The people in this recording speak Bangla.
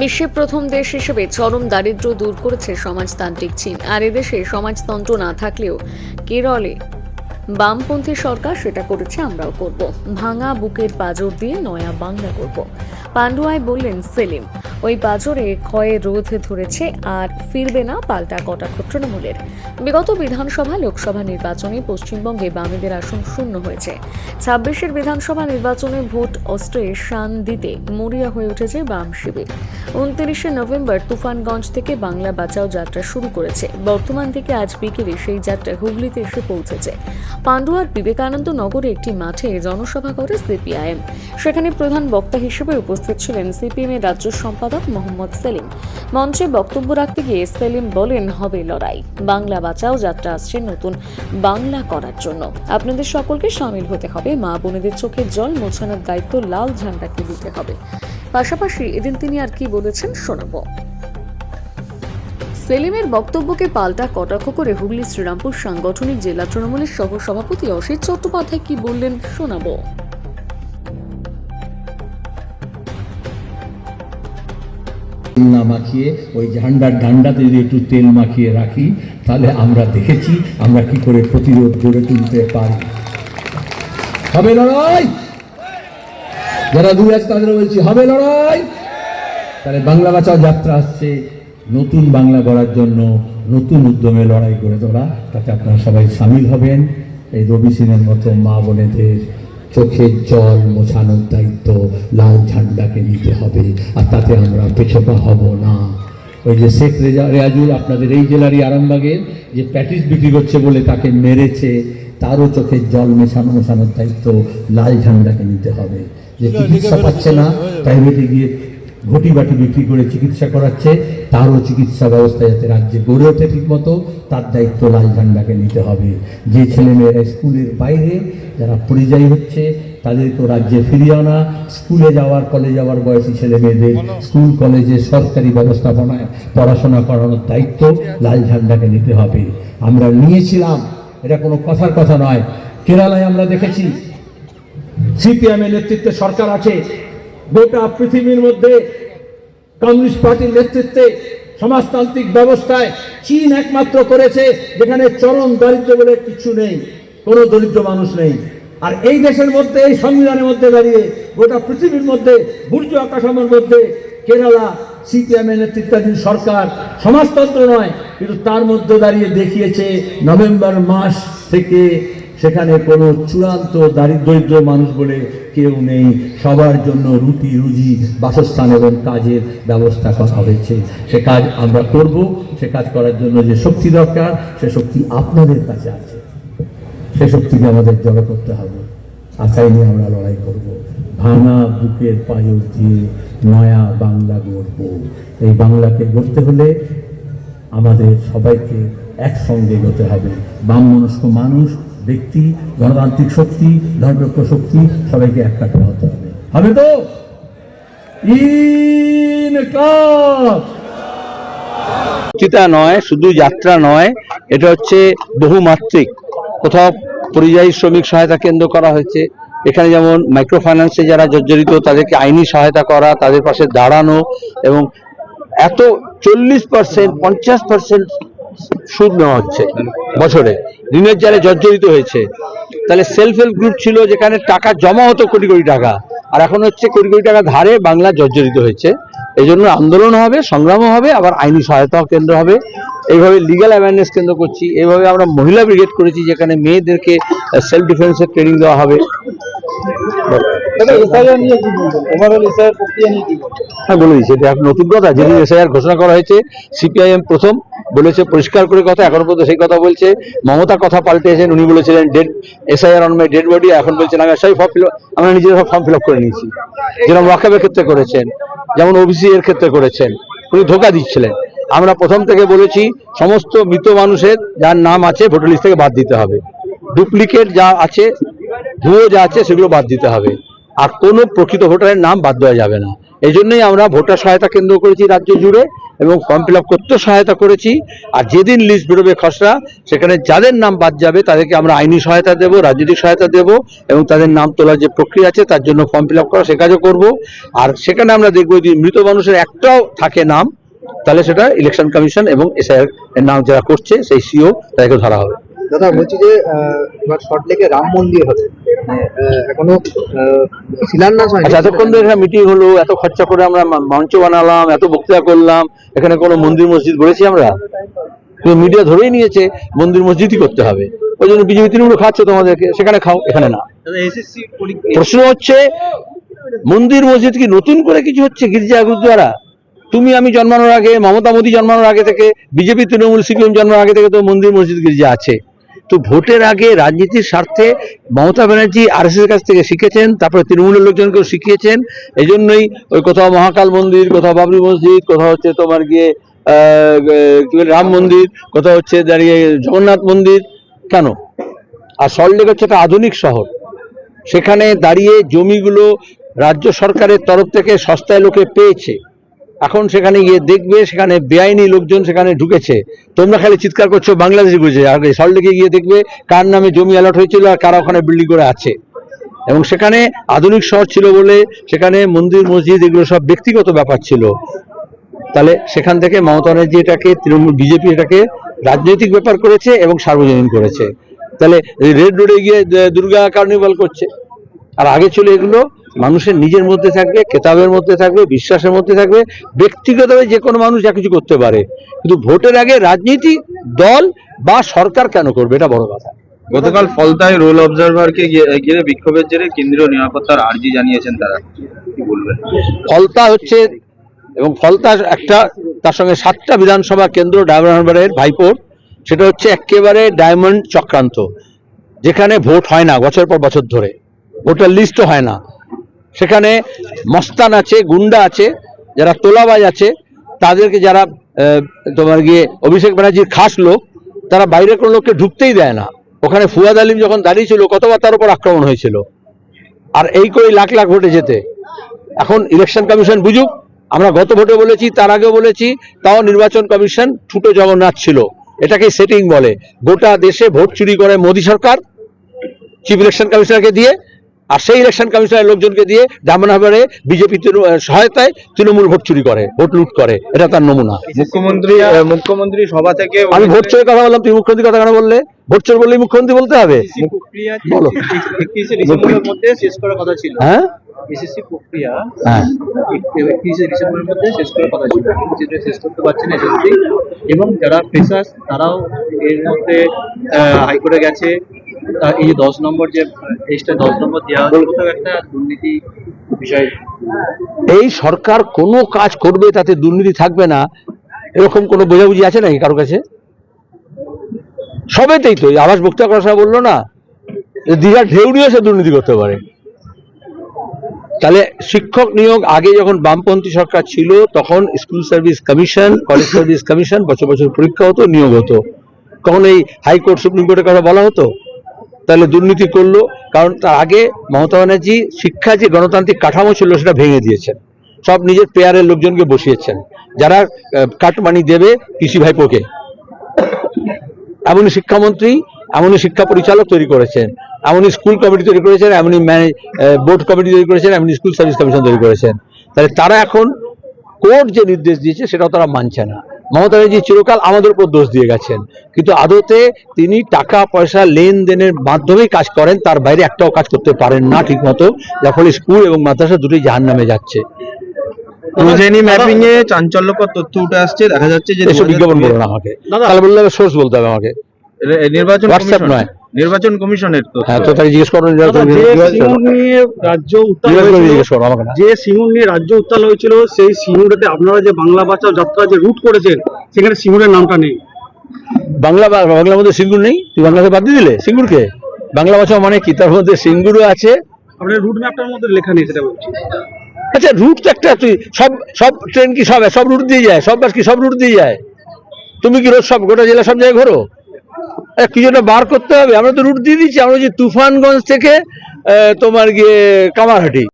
বিশ্বের প্রথম দেশ হিসেবে চরম দারিদ্র দূর করেছে সমাজতান্ত্রিক চীন। আর এদেশে সমাজতন্ত্র না থাকলেও কেরলে বামপন্থী সরকার সেটা করেছে, আমরাও করব। ভাঙা বুকের পাজর দিয়ে নয়া বাংলা করব। পান্ডুয়ায় বললেন সেলিম ওই পাজরে ক্ষয়ে রোধ ধরেছে আর ফিরবে না পাল্টা কটাক্ষ তৃণমূলের। বিগত বিধানসভা লোকসভা নির্বাচনে পশ্চিমবঙ্গে বামেদের আসন শূন্য হয়েছে। ছাব্বিশের বিধানসভা নির্বাচনে ভোট অস্ত্রে শান দিতে মরিয়া হয়ে উঠেছে বাম শিবির। উনত্রিশে নভেম্বর তুফানগঞ্জ থেকে বাংলা বাঁচাও যাত্রা শুরু করেছে। বর্তমান থেকে আজ বিকেলে সেই যাত্রা হুগলিতে এসে পৌঁছেছে। পান্ডুয়ার বিবেকানন্দ নগরে একটি মাঠে জনসভা করে সিপিআইএম। সেখানে প্রধান বক্তা হিসেবে উপস্থিত ছিলেন সিপিএম এর রাজ্য সম্পাদক মোহাম্মদ সেলিম। মঞ্চে বক্তব্য রাখতে গিয়ে সেলিম বলেন, হবে লড়াই। বাংলা বাঁচাও, যাত্রা আসছে নতুন বাংলা করার জন্য। আপনাদের সকলকে সামিল হতে হবে। মা বোনেদের চোখের জল মোছানোর দায়িত্ব লাল ঝান্ডাকে দিতে হবে। পাশাপাশি এদিন তিনি আর কি বলেছেন শোনাবো। সেলিমের বক্তব্যকে পাল্টা কটাক্ষ করে হুগলি শ্রীরামপুর সাংগঠনিক জেলা তৃণমূলের সহ সভাপতি অসিত চট্টোপাধ্যায় কি বললেন শোনাবো। না মাখিয়ে, ওই ঝান্ডার ডান্ডাতে যদি একটু তেল মাখিয়ে রাখি, তাহলে আমরা দেখেছি আমরা কি করে প্রতিরোধ গড়ে তুলতে পারি। হবে লড়াই? যারা দূরে আছে তাদের বলছি, হবে লড়াই? তাহলে বাংলা বাঁচাও যাত্রা আসছে। নতুন বাংলা গড়ার জন্য নতুন উদ্যমে লড়াই করে তোলা, তাতে আপনারা সবাই সামিল হবেন। এই রবি সিনের মতো মা বোনেদের চোখের জল মোছানোর দায়িত্ব লাল ঝান্ডাকে নিতে হবে আর তাতে আমরা পেছপা হব না। ওই যে শেখ রেজা রেয়াজুল আপনাদের এই জেলারই আরামবাগের যে প্যাটিস বিক্রি করছে বলে তাকে মেরেছে তারও চোখের জল মেশানো মেশানোর দায়িত্ব লাল ঝান্ডাকে নিতে হবে। যে চিকিৎসা পাচ্ছে না প্রাইভেটে গিয়ে ঘটি বাটি বিক্রি করে চিকিৎসা করাচ্ছে তারও চিকিৎসা ব্যবস্থা যাতে রাজ্যে গড়ে ওঠে ঠিকমতো তার দায়িত্ব লাল ঝান্ডাকে নিতে হবে। যে ছেলেমেয়েরা স্কুলের বাইরে যারা পরিযায়ী হচ্ছে তাদেরকেও রাজ্যে ফিরিয়ে আনা। স্কুলে যাওয়ার কলেজে যাওয়ার বয়সী ছেলে মেয়েদের স্কুল কলেজে সরকারি ব্যবস্থাপনায় পড়াশোনা করানোর দায়িত্ব লাল ঝান্ডাকে নিতে হবে। আমরা নিয়েছিলাম এটা কোনো কথার কথা নয়। কেরালায় আমরা দেখেছি সিপিএমের নেতৃত্বে সরকার আছে গোটা পৃথিবীর মধ্যে কমিউনিস্ট পার্টির নেতৃত্বে সমাজতান্ত্রিক ব্যবস্থায় চীন একমাত্র করেছে, যেখানে চরম দারিদ্র বলে কিছু নেই, কোনো দরিদ্র মানুষ নেই। আর এই দেশের মধ্যে, এই সংবিধানের মধ্যে দাঁড়িয়ে গোটা পৃথিবীর মধ্যে, বুর্জ কাঠামোর মধ্যে কেরালা সিপিএমের নেতৃত্বাধীন সরকার সমাজতন্ত্র নয়, কিন্তু তার মধ্যে দাঁড়িয়ে দেখিয়েছে নভেম্বর মাস থেকে সেখানে কোনো চূড়ান্ত দরিদ্র মানুষ বলে কেউ নেই। সবার জন্য রুটি, রুজি, বাসস্থান এবং কাজের ব্যবস্থা করা হয়েছে। সে কাজ আমরা করব। সে কাজ করার জন্য যে শক্তি দরকার, সে শক্তি আপনাদের কাছে আছে। সে শক্তিকে আমাদের জড়ো করতে হবে। আশাই নিয়ে আমরা লড়াই করব। ভাঙা বুকের পায়র দিয়ে নয়া বাংলা গড়ব। এই বাংলাকে গড়তে হলে আমাদের সবাইকে একসঙ্গে হতে হবে। বাম মনস্ক মানুষ ব্যক্তি, গণতান্ত্রিক শক্তি ধর্মপ্রজ্ঞ শক্তি, সবাইকে এক কাঠে হতে হবে। হবে তো? বক্তৃতা নয়, শুধু যাত্রা নয়, এটা হচ্ছে বহুমাত্রিক। কোথাও পরিযায়ী শ্রমিক সহায়তা কেন্দ্র করা হয়েছে। এখানে যেমন মাইক্রো ফাইন্যান্সে যারা জর্জরিত, তাদেরকে আইনি সহায়তা করা, তাদের পাশে দাঁড়ানো এবং এত চল্লিশ পার্সেন্ট, পঞ্চাশ পার্সেন্ট সুদ নেওয়া হচ্ছে বছরে। ঋণের জালে জর্জরিত হয়েছে। তাহলে সেলফ হেল্প গ্রুপ ছিল যেখানে টাকা জমা হতো কোটি কোটি টাকা আর এখন হচ্ছে কোটি কোটি টাকা ধারে বাংলা জর্জরিত হয়েছে। এই জন্য আন্দোলন হবে সংগ্রামও হবে আবার আইনি সহায়তাও কেন্দ্র হবে। এইভাবে লিগ্যাল অ্যাওয়ারনেস কেন্দ্র করছি। এইভাবে আমরা মহিলা ব্রিগেড করেছি যেখানে মেয়েদেরকে সেলফ ডিফেন্সের ট্রেনিং দেওয়া হবে। হ্যাঁ বলে দিচ্ছি। এটা নতুন কথা। যেদিন এসআইআর ঘোষণা করা হয়েছে সিপিআইএম প্রথম। বলেছে, পরিষ্কার করে কথা, এখনও পর্যন্ত সেই কথা বলছে। মমতা কথা পাল্টেছেন, উনি বলেছিলেন dead SIR on my dead body এখন বলছেন আমি এসআই ফর্ম ফিল আমরা নিজেরা সব ফর্ম ফিল করে নিয়েছি। যেরকম ওয়াকাবের ক্ষেত্রে করেছেন, যেমন ওবিসি এর ক্ষেত্রে করেছেন, উনি ধোকা দিচ্ছিলেন। আমরা প্রথম থেকে বলেছি, সমস্ত মৃত মানুষের যার নাম আছে, ভোটার লিস্ট থেকে বাদ দিতে হবে। ডুপ্লিকেট যা আছে, ভুয়ো যা আছে, সেগুলো বাদ দিতে হবে। আর কোনো প্রকৃত ভোটারের নাম বাদ দেওয়া যাবে না। এই জন্যই আমরা ভোটার সহায়তা কেন্দ্র করেছি রাজ্য জুড়ে। এবং ফর্ম ফিল আপ করতেও সহায়তা করেছি। আর যেদিন লিস্ট বেরোবে খসড়া, সেখানে যাদের নাম বাদ যাবে, তাদেরকে আমরা আইনি সহায়তা দেব, রাজনৈতিক সহায়তা দেব এবং তাদের নাম তোলার যে প্রক্রিয়া আছে, তার জন্য ফর্ম ফিল আপ করা সে কাজও করব। আর সেখানে আমরা দেখব যদি মৃত মানুষের একটাও থাকে নাম, তাহলে সেটা ইলেকশন কমিশন এবং এসআইআর নাম যারা করছে, সেই সিও তাদেরকে ধরা হবে। দাদা, বলছি যে এবার সল্টলেকে রাম মন্দির হবে। এখনও শিলান্যাস হয়নি। আচ্ছা এতক্ষণ ধরে এখানে মিটিং হলো এত খরচা করে আমরা মঞ্চ বানালাম এত বক্তৃতা করলাম এখানে কোনো মন্দির মসজিদ গড়েছি আমরা? মিডিয়া ধরেই নিয়েছে মন্দির মসজিদই করতে হবে। ওই জন্য বিজেপি তৃণমূল খাচ্ছে তোমাদেরকে সেখানে খাও এখানে না। প্রশ্ন হচ্ছে মন্দির মসজিদ কি নতুন করে কিছু হচ্ছে গির্জা গুরুদ্বারা তুমি আমি জন্মানোর আগে মমতা মোদী জন্মানোর আগে থেকে বিজেপি তৃণমূল সিপিএম জন্মানোর আগে থেকে তো মন্দির মসজিদ গির্জা আছে। তো ভোটের আগে রাজনীতির স্বার্থে মমতা ব্যানার্জি আর এর কাছ থেকে শিখেছেন, তারপরে তৃণমূলের লোকজনকেও শিখিয়েছেন। এই জন্যই ওই কোথাও মহাকাল মন্দির, কোথাও বাবরি মসজিদ, কোথাও হচ্ছে তোমার গিয়ে রাম মন্দির, কোথাও হচ্ছে দাঁড়িয়ে জগন্নাথ মন্দির। কেন? আর সল্টলেক হচ্ছে একটা আধুনিক শহর। সেখানে দাঁড়িয়ে জমিগুলো রাজ্য সরকারের তরফ থেকে সস্তায় লোকে পেয়েছে। এখন সেখানে গিয়ে দেখবে, সেখানে বেআইনি লোকজন সেখানে ঢুকেছে। তোমরা খালি চিৎকার করছ, বাংলাদেশ বুঝে। আর সল্টলেকে গিয়ে দেখবে কার নামে জমি অ্যালট হয়েছিল আর কারা ওখানে বিল্ডিং করে আছে। এবং সেখানে আধুনিক শহর ছিল বলে সেখানে মন্দির, মসজিদ, এগুলো সব ব্যক্তিগত ব্যাপার ছিল। তাহলে সেখান থেকে মমতা ব্যানার্জি এটাকে, তৃণমূল বিজেপি এটাকে রাজনৈতিক ব্যাপার করেছে এবং সার্বজনীন করেছে। তাহলে রেড রোডে গিয়ে দুর্গা কার্নিভাল করছে। আর আগে ছিল এগুলো মানুষের নিজের মধ্যে থাকবে কেতাবের মধ্যে থাকবে বিশ্বাসের মধ্যে থাকবে ব্যক্তিগতভাবে যে কোনো মানুষ যা কিছু করতে পারে। কিন্তু ভোটের আগে রাজনীতি দল বা সরকার কেন করবে? এটা বড় কথা। গতকাল ফলতায় রোল অবজারভারকে ঘিরে বিক্ষোভের জেরে কেন্দ্রীয় নিরাপত্তার আর্জি জানিয়েছেন তারা। কি বলবেন? ফলতা হচ্ছে এবং ফলতা একটা তার সঙ্গে সাতটা বিধানসভা কেন্দ্র ডায়মন্ড হারবারের ভাইপোর সেটা হচ্ছে একেবারে ডায়মন্ড চক্রান্ত যেখানে ভোট হয় না বছর পর বছর ধরে। ভোটার লিস্টও হয় না। সেখানে মস্তান আছে, গুন্ডা আছে, যারা তোলাবাজ আছে, তাদেরকে যারা তোমার গিয়ে অভিষেক ব্যানার্জির খাস লোক, তারা বাইরের কোনো লোককে ঢুকতেই দেয় না। ওখানে ফুয়াদ আলিম যখন দাঁড়িয়ে ছিল কতবার তার উপর আক্রমণ হয়েছিল। আর এই করে লাখ লাখ ভোটে যেতে এখন ইলেকশন কমিশন বুঝুক, আমরা গত ভোটে বলেছি, তার আগেও বলেছি, তাও নির্বাচন কমিশন ঠুটো জগন্নাথ ছিল। এটাকে সেটিং বলে। গোটা দেশে ভোট চুরি করে মোদী সরকার চিফ ইলেকশন কমিশনারকে দিয়ে আর সেই ইলেকশন কমিশনের লোকজনকে দিয়ে ডামনাভারে বিজেপি সহায়তায় তৃণমূল ভোট চুরি করে ভোট লুট করে। এটা তার নমুনা। মুখ্যমন্ত্রী মুখ্যমন্ত্রী সভা থেকে আমি ভোট চোরের কথা বললাম তুমি মুখ্যমন্ত্রীর কথা কেন বললে? ভোট চোর বললেই মুখ্যমন্ত্রী বলতে হবে। বলো। শেষ করার কথা ছিল। হ্যাঁ? এসএসসি প্রক্রিয়া হ্যাঁ। একত্রিশে ডিসেম্বরের মধ্যে শেষ করার কথা ছিল। যেটা শেষ করতে পারছে না এসএসসি এবং যারা ফ্রেশার্স তারাও এর মধ্যে হাইকোর্টে গেছে। এই যে দশ নম্বর যে টেস্টটা দশ নম্বর দেওয়া কোথাও একটা দুর্নীতি বিষয়। এই সরকার কোনো কাজ করবে তাতে দুর্নীতি থাকবে না, এরকম কোনো বোঝাবুঝি আছে নাকি কারও কাছে? সবেতেই তো আবাস বক্তৃতা করার সময় বলল না, যে দীঘার ঢেউ নিয়ে সে দুর্নীতি করতে পারে। তাহলে শিক্ষক নিয়োগ আগে যখন বামপন্থী সরকার ছিল, তখন school service commission college service commission বছর বছর পরীক্ষা হতো, নিয়োগ হতো। তখন এই হাইকোর্ট সুপ্রিম কোর্টের কথা বলা হতো? তাহলে দুর্নীতি করল, কারণ তার আগে মমতা ব্যানার্জি শিক্ষা যে গণতান্ত্রিক কাঠামো ছিল সেটা ভেঙে দিয়েছেন। সব নিজের পেয়ারের লোকজনকে বসিয়েছেন। যারা কাটমানি দেবে কৃষি ভাইপোকে। এমনই শিক্ষামন্ত্রী, এমনই শিক্ষা পরিচালক তৈরি করেছেন। এমনই স্কুল কমিটি তৈরি করেছেন, এমনই বোর্ড কমিটি তৈরি করেছেন, এমনই স্কুল সার্ভিস কমিশন তৈরি করেছেন। তাহলে তারা এখন কোর্ট যে নির্দেশ দিয়েছে সেটাও তারা মানছে না। মমতা ব্যানার্জি চিরকাল আমাদের উপর দোষ দিয়ে গেছেন। কিন্তু আদতে তিনি টাকা পয়সা লেনদেনের মাধ্যমেই কাজ করেন তার বাইরে একটাও কাজ করতে পারেন না ঠিক মতো যার ফলে স্কুল এবং মাদ্রাসা দুটি জাহান নামে যাচ্ছে প্রোজেনি ম্যাপিং এ চাঞ্চল্যকর তথ্য উঠে আসছে দেখা যাচ্ছে যে বিজ্ঞাপন বলুন আমাকে। তাহলে বললে সোর্স বলতে হবে আমাকে। নির্বাচন হোয়াটসঅ্যাপ নয়। নির্বাচন কমিশনের তথ্য হ্যাঁ তো তাকে জিজ্ঞেস করো নির্বাচন নিয়ে রাজ্য উত্তাল যে সিঙ্গুর নিয়ে রাজ্য উত্তাল হয়েছিল সেই সিঙ্গুরেতে আপনারা যে বাংলা বাঁচাও যাত্রা যে রুট করেছেন সেখানে সিঙ্গুরের নামটা নেই। বাংলা বাংলার মধ্যে সিঙ্গুর নেই? তুই বাংলাতে বাদ দিয়ে দিলে সিঙ্গুরকে? বাংলা ভাষা মানে কি? তার মধ্যে সিঙ্গুরও আছে। আপনার রুট ম্যাপটার মধ্যে লেখা নেই সেটা বলছি। আচ্ছা রুট তো একটা তুই সব সব ট্রেন কি সব সব রুট দিয়ে যায়? সব বাস কি সব রুট দিয়ে যায়? তুমি কি রোজ সব গোটা জেলা সব জায়গায় ঘোরো? কিছু বার করতে হবে? আমরা তো রুট দিয়ে দিচ্ছি। আমরা যে তুফানগঞ্জ থেকে তোমার গিয়ে কামারহাটি।